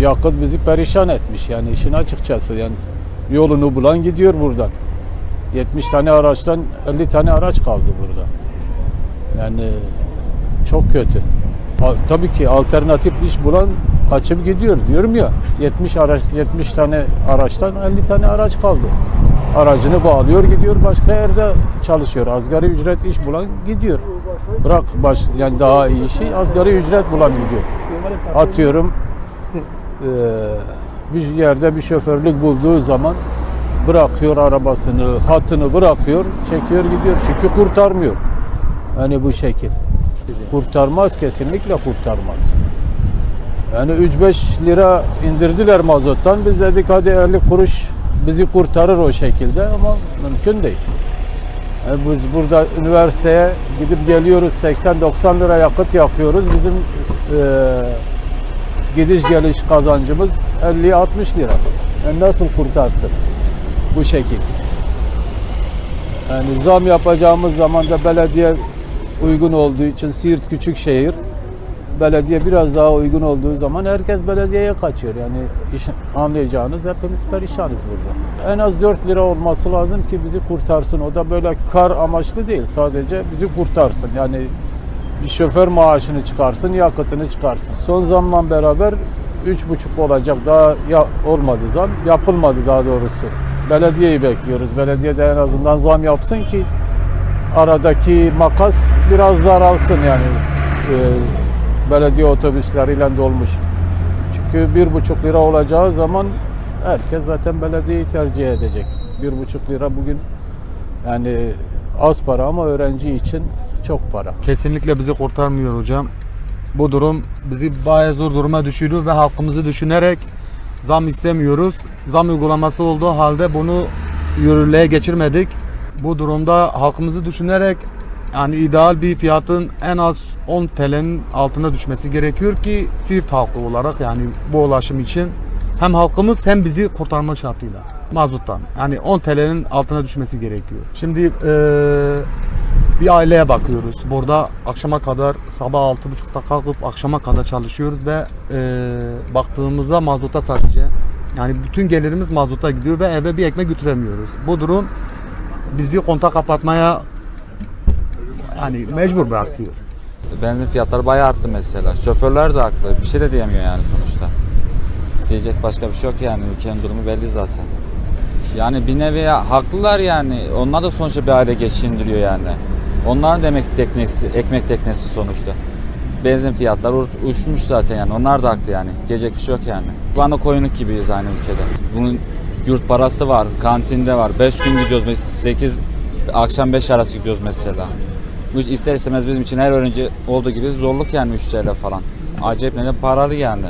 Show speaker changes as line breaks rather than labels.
Yakıt bizi perişan etmiş yani işin açıkçası yani yolunu bulan gidiyor buradan. 70 tane araçtan 50 tane araç kaldı burada. Yani çok kötü. Tabii ki alternatif iş bulan kaçıp gidiyor diyorum ya. 70 araç 70 tane araçtan 50 tane araç kaldı. Aracını bağlıyor gidiyor başka yerde çalışıyor. Asgari ücret iş bulan gidiyor. Bırak baş yani daha iyi şey asgari ücret bulan gidiyor. Atıyorum eee, bir yerde bir şoförlük bulduğu zaman bırakıyor arabasını, hatını bırakıyor, çekiyor gidiyor. Çünkü kurtarmıyor. Hani bu şekil. Kurtarmaz kesinlikle kurtarmaz. Yani 3-5 lira indirdiler mazottan. Biz dedik hadi 50 kuruş bizi kurtarır o şekilde ama mümkün değil. Yani biz burada üniversiteye gidip geliyoruz 80-90 lira yakıt yakıyoruz. Bizim eee gidiş geliş kazancımız 50-60 lira. Yani nasıl kurtarsın bu şekil? Yani zam yapacağımız zaman da belediye uygun olduğu için Siirt küçük şehir. Belediye biraz daha uygun olduğu zaman herkes belediyeye kaçıyor. Yani iş, anlayacağınız hepimiz perişanız burada. En az 4 lira olması lazım ki bizi kurtarsın. O da böyle kar amaçlı değil. Sadece bizi kurtarsın. Yani bir şoför maaşını çıkarsın, yakıtını çıkarsın. Son zamla beraber 3,5 olacak. Daha ya, olmadı zam. Yapılmadı daha doğrusu. Belediyeyi bekliyoruz. Belediye de en azından zam yapsın ki aradaki makas biraz daralsın yani e, belediye otobüsleriyle dolmuş. Çünkü bir buçuk lira olacağı zaman herkes zaten belediyeyi tercih edecek. Bir buçuk lira bugün yani az para ama öğrenci için çok para.
Kesinlikle bizi kurtarmıyor hocam. Bu durum bizi bayağı zor duruma düşürüyor ve halkımızı düşünerek zam istemiyoruz. Zam uygulaması olduğu halde bunu yürürlüğe geçirmedik. Bu durumda halkımızı düşünerek yani ideal bir fiyatın en az 10 TL'nin altına düşmesi gerekiyor ki Siirt halkı olarak yani bu ulaşım için hem halkımız hem bizi kurtarma şartıyla mazuttan yani 10 TL'nin altına düşmesi gerekiyor. Şimdi eee bir aileye bakıyoruz. Burada akşama kadar sabah 6.30'da kalkıp akşama kadar çalışıyoruz ve e, baktığımızda mazota sadece yani bütün gelirimiz mazota gidiyor ve eve bir ekmek götüremiyoruz. Bu durum bizi konta kapatmaya yani mecbur bırakıyor.
Benzin fiyatları bayağı arttı mesela. Şoförler de haklı. Bir şey de diyemiyor yani sonuçta. Diyecek başka bir şey yok yani. Ülkenin durumu belli zaten. Yani bir nevi haklılar yani. Onlar da sonuçta bir aile geçindiriyor yani. Onların da emek teknesi, ekmek teknesi sonuçta. Benzin fiyatları uçmuş zaten yani. Onlar da haklı yani. Diyecek bir şey yok yani. Bana koyunluk gibiyiz aynı ülkede. Bunun yurt parası var, kantinde var. 5 gün gidiyoruz mesela 8 akşam 5 arası gidiyoruz mesela. Bu ister istemez bizim için her öğrenci olduğu gibi zorluk yani 3 TL falan. Acayip ne de paralı yani.